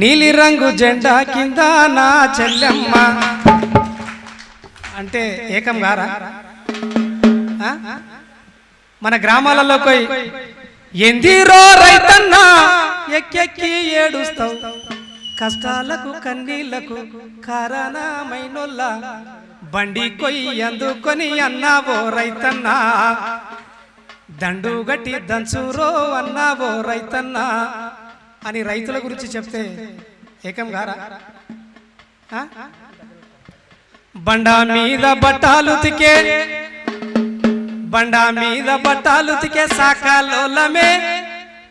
నీలిరంగు జెండా కింద నా చెల్లెమ్మ. అంటే ఏకం గారా? మన గ్రామాలలో పోయి ఎందిరో రైతన్నా ఎక్కెక్కి ఏడుస్తావు. కష్టాలకు కన్నీళ్ళకు కారణమైనోళ్ళ బండి కొయ్యి అందుకొని అన్నావో రైతన్నా. దండు గట్టి దంచురో అన్నావో రైతన్నా. అని రైతుల గురించి చెప్తే ఏకం గారా? బండా మీద బట్టాలు తికే బండా మీద బట్టాలు తికే సాకాలోలమే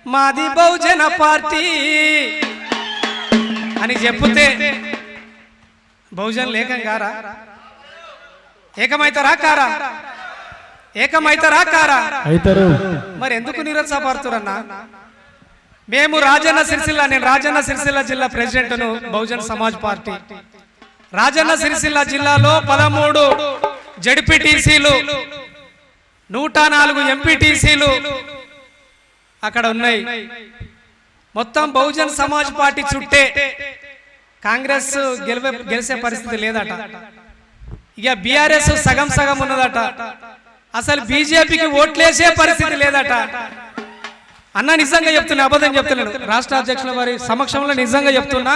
మాది బహుజన పార్టీ అని చెప్తే బహుజన్ లేకం గారా? ఏకమైతారా కారా? ఏకమైతారా కారా? మరి ఎందుకు నిరుత్సాహపడుతురన్నా మేము రాజన్న సిరిసిల్ల నేను రాజన్న సిరిసిల్ల జిల్లా ప్రెసిడెంట్ను బహుజన్ సమాజ్ పార్టీ. రాజన్న సిరిసిల్ల జిల్లాలో పదమూడు జడ్పీటీసీలు నూట నాలుగు ఎంపీటీసీలు అక్కడ ఉన్నాయి. మొత్తం బహుజన్ సమాజ్ పార్టీ చుట్టే కాంగ్రెస్ గెలివే గెలిచే పరిస్థితి లేదట. ఇక బీఆర్ఎస్ సగం సగం ఉన్నదట. అసలు బీజేపీకి ఓట్లేసే పరిస్థితి లేదట. అన్న నిజంగా చెప్తున్నా అబద్ధం చెప్తున్నాను రాష్ట్ర అధ్యక్షుల వారి సమక్షంలో నిజంగా చెప్తున్నా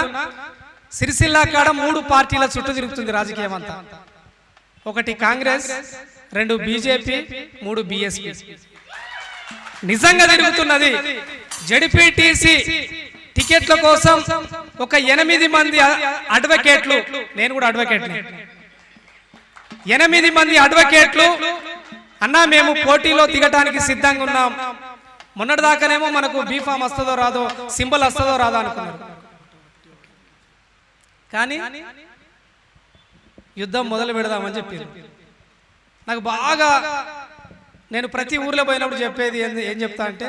సిరిసిల్ల కాడ మూడు పార్టీల చుట్టూ తిరుగుతుంది రాజకీయం అంతా. ఒకటి కాంగ్రెస్ రెండు బీజేపీ మూడు బిఎస్పీ. నిజంగా తిరుగుతున్నది. జడిపిటిసి టికెట్ల కోసం ఒక ఎనిమిది మంది అడ్వకేట్లు నేను కూడా అడ్వకేట్ ఎనిమిది మంది అడ్వకేట్లు అన్నా మేము పోటీలో దిగటానికి సిద్ధంగా ఉన్నాం. మొన్నటి దాకానేమో మనకు బీఫామ్ వస్తుందో రాదో సింబల్ వస్తుందో రాదో అనుకున్నారు. కానీ యుద్ధం మొదలు పెడదామని చెప్పారు. నాకు బాగా నేను ప్రతి ఊర్లో పోయినప్పుడు చెప్పేది ఏంది- ఏం చెప్తా అంటే